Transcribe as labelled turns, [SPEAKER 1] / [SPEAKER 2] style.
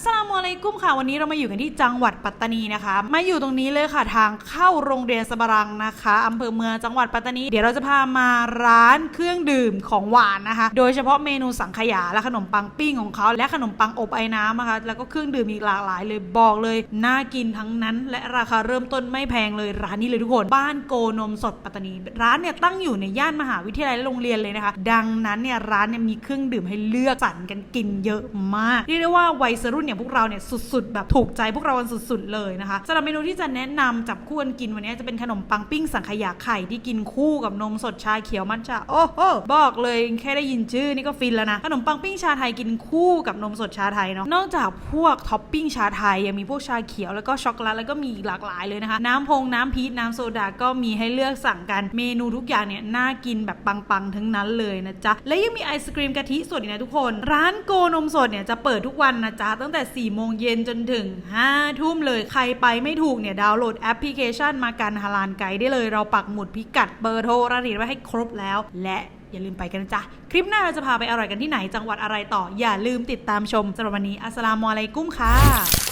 [SPEAKER 1] Assalamualaikum. ยกุมค่ะวันนี้เรามาอยู่กันที่จังหวัดปัตตานีนะคะ มาอยู่ตรงนี้เลยค่ะทางเข้าโรงเรียนสบารังนะคะอำเภอเมืองจังหวัดปัตตานีเดี๋ยวเราจะพามาร้านเครื่องดื่มของหวานนะคะ โดยเฉพาะเมนูสังขยาและขนมปังปิ้งของเขาและขนมปังอบไอ้น้ำนะคะ แล้วก็เครื่องดื่มอีกหลากหลายเลยบอกเลยน่ากินทั้งนั้น และราคาเริ่มต้นไม่แพงเลยร้านนี้เลยทุกคน บ้านโกนมสดปัตตานี ร้านเนี่ยตั้งอยู่ในย่านมหาวิทยาลัยและโรงเรียนเลยนะคะ ดังนั้นเนี่ยร้านเนี่ยมีเครื่องดื่มให้เลือกสรรกันกินเยอะมากเรียกได้ว่าวัยรุ่นอย่างพวกเราเนี่ยสุดๆ แบบถูกใจพวกเรากันสุดๆเลยนะคะสำหรับเมนูที่จะแนะนำจับคู่กันกินวันนี้จะเป็นขนมปังปิ้งสังขยาไข่ที่กินคู่กับนมสดชาเขียวมัทฉะโอ้โหบอกเลยแค่ได้ยินชื่อนี่ก็ฟินแล้วนะขนมปังปิ้งชาไทยกินคู่กับนมสดชาไทยเนาะนอกจากพวกท็อปปิ้งชาไทยยังมีพวกชาเขียวแล้วก็ช็อกโกแลตแล้วก็มีหลากหลายเลยนะคะ น้ำพงน้ำพีชน้ำโซดาก็มีให้เลือกสั่งกันเมนูทุกอย่างเนี่ยน่ากินแบบปังๆทั้งนั้นเลยนะจ๊ะและยังมีไอศกรีมกะทิสดอีกนะทุกคน ร้านโกนมสดเนี่ยจะเปิดทุกวันนะจ๊ะตั้งแต่4ี่โมงเย็นจนถึง 5 ทุ่มเลยใครไปไม่ถูกเนี่ย ดาวน์โหลดแอปพลิเคชันมากันฮาลานไกด์ได้เลย เราปักหมุดพิกัดเบอร์โทรรายละเอียดไว้ให้ครบแล้ว และอย่าลืมไปกันนะจ๊ะ คลิปหน้าเราจะพาไปอร่อยกันที่ไหนจังหวัดอะไรต่อ อย่าลืมติดตามชมสำหรับวันนี้อัสลามุอะลัยกุมค่ะ